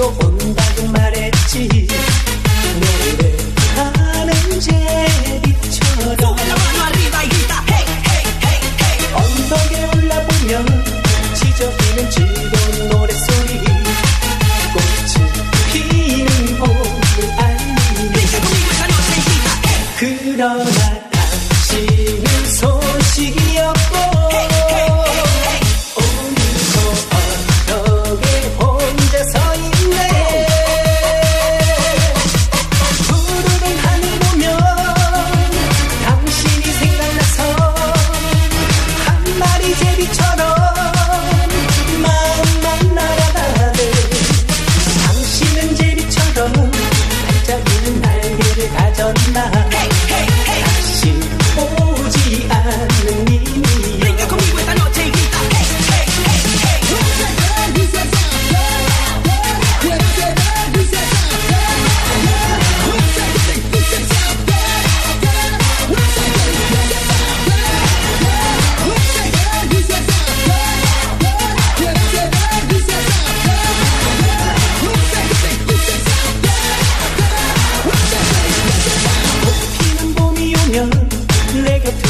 그대로 온다고 말했지. 노래하는 제비처럼. 언덕에 올라보면 지저귀는 즐거운 노래소리. 꽃이 피는 봄을 알리는. 그러나 당신은 소식이었고 가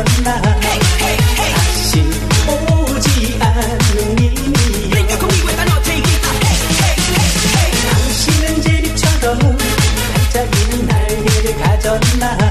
가졌나 다시 오지 않는 님이 당신은 제비처럼 반짝이는 날개를 가졌나